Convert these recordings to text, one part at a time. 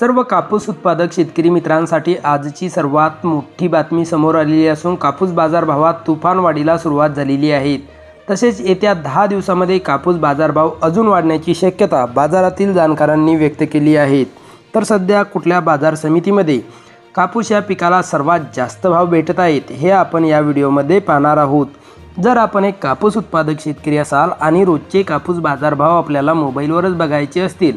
सर्व कापूस उत्पादक शेतकरी मित्रांसाठी आजची सर्वात मोठी बातमी समोर आलेली असून कापूस बाजारभावात तुफान वाढीला सुरुवात झालेली आहे. तसेच येत्या दहा दिवसामध्ये कापूस बाजारभाव अजून वाढण्याची शक्यता बाजारातील जाणकारांनी व्यक्त केली आहे. तर सध्या कुठल्या बाजार समितीमध्ये कापूस या पिकाला सर्वात जास्त भाव भेटत आहेत हे आपण या व्हिडिओमध्ये पाहणार आहोत. जर आपण एक कापूस उत्पादक शेतकरी असाल आणि रोजचे कापूस बाजारभाव आपल्याला मोबाईलवरच बघायचे असतील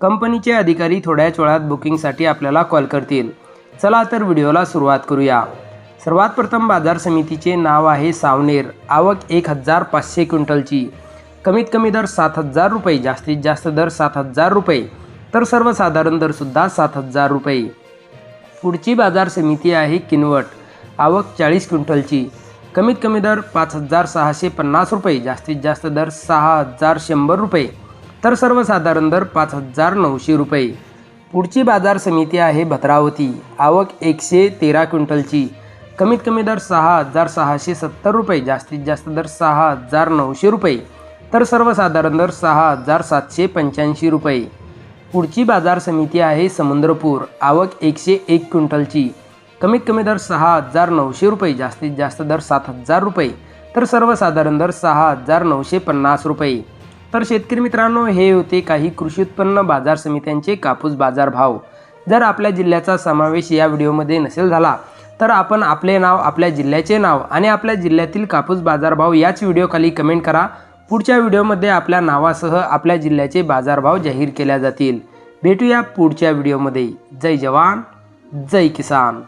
कंपनीचे अधिकारी थोड्याच वेळात बुकिंगसाठी आपल्याला कॉल करतील. चला तर व्हिडिओला सुरुवात करूया. सर्वात प्रथम बाजार समितीचे नाव आहे सावनेर. आवक एक हजार पाचशे क्विंटलची. कमीत कमी दर सात हजार रुपये जास्तीत जास्त दर सात हजार रुपये. तर सर्वसाधारण दरसुद्धा सात हजार रुपये. पुढची बाजार समिती आहे किनवट. आवक चाळीस क्विंटलची. कमीत कमी दर पाच हजार सहाशे पन्नास रुपये जास्तीत जास्त दर सहा हजार शंभर रुपये. तर सर्वसाधारण दर पाच हजार नऊशे रुपये. पुढची बाजार समिती आहे भद्रावती. आवक एकशे तेरा क्विंटलची. कमीत कमी दर सहा हजार सहाशे सत्तर रुपये. जास्तीत जास्त दर सहा हजार नऊशे रुपये. तर सर्वसाधारण दर सहा हजार सातशे पंच्याऐंशी रुपये. पुढची बाजार समिती आहे समुद्रपूर. आवक एकशे एक क्विंटलची. कमीत कमी दर सहा हजार नऊशे रुपये. जास्तीत जास्त दर सात हजार रुपये. तर सर्वसाधारण दर सहा हजार नऊशे पन्नास रुपये. तर शेतकरी मित्रांनो हे होते काही कृषी उत्पन्न बाजार समित्यांचे कापूस बाजार भाव. जर आपल्या जिल्ह्याचा समावेश या व्हिडिओमध्ये नसेल झाला तर आपण आपले नाव आपल्या जिल्ह्याचे नाव आणि आपल्या जिल्ह्यातील कापूस बाजारभाव याच व्हिडिओखाली कमेंट करा. पुढच्या व्हिडिओमध्ये आपल्या नावासह आपल्या जिल्ह्याचे बाजारभाव जाहीर केल्या जातील. भेटूया पुढच्या व्हिडिओमध्ये. जय जवान जय किसान.